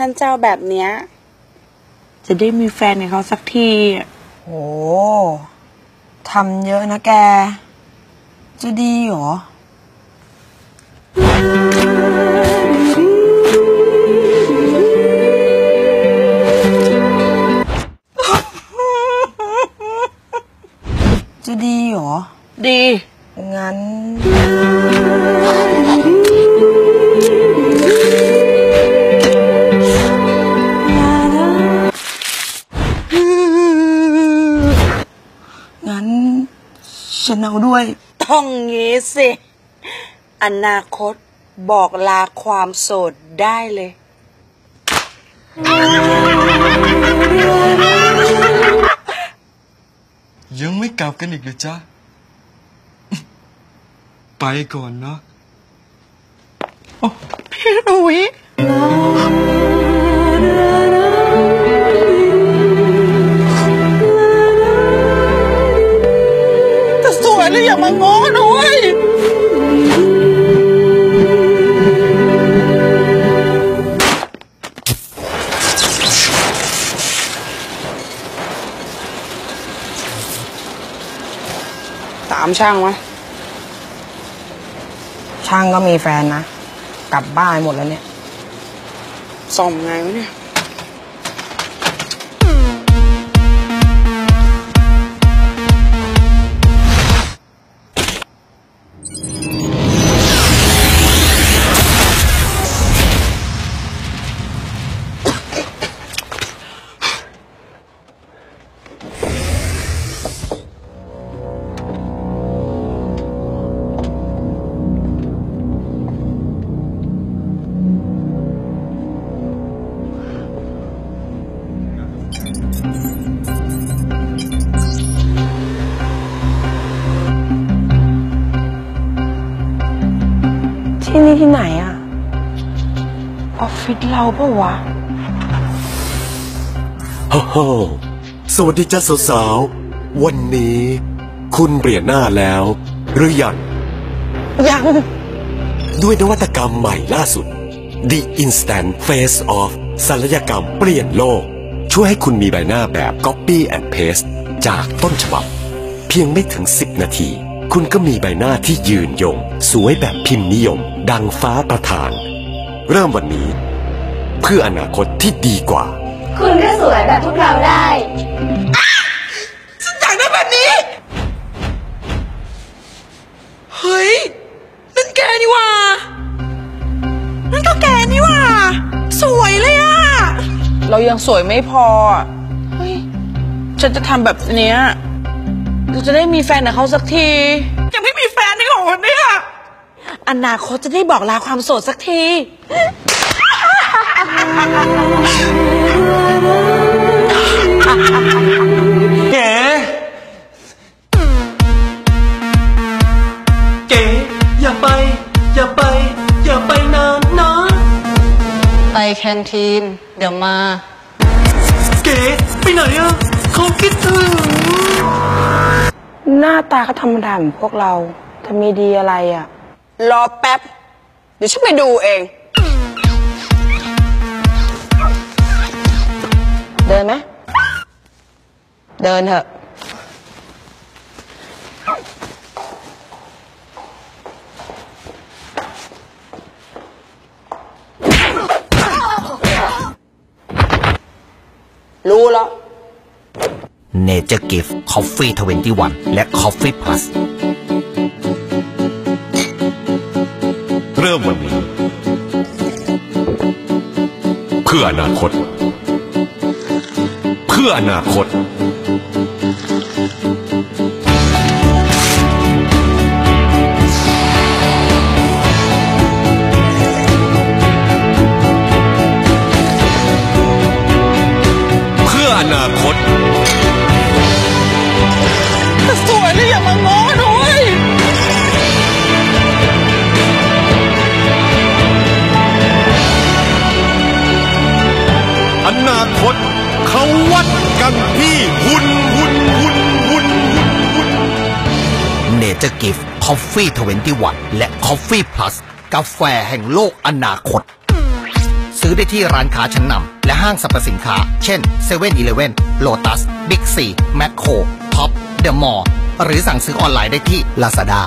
ฉันจะเอาแบบเนี้ย จะได้มีแฟนกับเขาสักทีอะโอ้ทำเยอะนะแก จะดีเหรอ จะดีเหรอ ดี งั้นงั้น ฉันเอาด้วย ต้องงี้สิ อนาคตบอกลาความโสดได้เลย ยังไม่กลับกันอีกเหรือจ๊ะ ไปก่อนเนาะพี่หนุย อย่ามาง้อหนุยตามช่างไหมช่างก็มีแฟนนะ กลับบ้านหมดแล้วเนี่ย ส่อมไงวะเนี่ย ที่นี่ที่ไหนอะออฟฟิศเราปะวะโอ้โหสวัสดีจ้าสาวๆ วันนี้ คุณเปลี่ยนหน้าแล้ว หรือยัง ยัง ด้วยนวัตกรรมใหม่ล่าสุด The Instant Face Off ศัลยกรรมเปลี่ยนโลก ช่วยให้คุณมีใบหน้าแบบ Copy and Paste จากต้นฉบับ เพียงไม่ถึง 10 นาที คุณก็มีใบหน้าที่ยืนยง สวยแบบพิมพ์นิยม ดังฟ้าประทาน เริ่มวันนี้ เพื่ออนาคตที่ดีกว่า คุณก็สวยแบบพวกเราได้อยากได้แบบนี้ เฮ้ยนั่นแกนี่หว่านั่นก็แกนี่หว่า สวยเลยอะเรายังสวยไม่พออะเฮ้ย ฉันจะทำแบบเนี้ย เราจะได้มีแฟนกับเขาสักที ยังไม่มีแฟนในของคนเนี่ยอนาคตจะได้บอกลาความโสดสักที เก๋เก๋อย่าไป อย่าไป อย่าไปนานนะไปแคนทีน เดี๋ยวมา เก๋ไปไหนอะ เขาคิดถึง หน้าตาก็ธรรมดาเหมือนพวกเรา จะมีดีอะไรอะรอแป๊บ เดี๋ยวฉันไปดูเอง เดินไหม เดินเถอะ รู้แล้ว Nature Gift Coffee 21 และ Coffee Plus เริ่มวันนี้ เพื่ออนาคต เพื่ออนาคตอนาคต สวยแล้วอย่ามาง้อหน่อยอนาคตเขาวัดกันที่หุ่นหุ่นหุ่นหุ่นหุ่นหุ่นเนเจอร์กิฟต์คอฟฟี่ทเวนตี้วันและคอฟฟี่พลัสกาแฟแห่งโลกอนาคต ซื้อได้ที่ร้านค้าชั้นนำและห้างสรรพสินค้า เช่น7 e เ e ่ e อีเลฟเว่นโลตัสบิ๊กซีแมคโครท็อป เ The Mall หรือสั่งซื้อออนไลน์ได้ที่ Lazada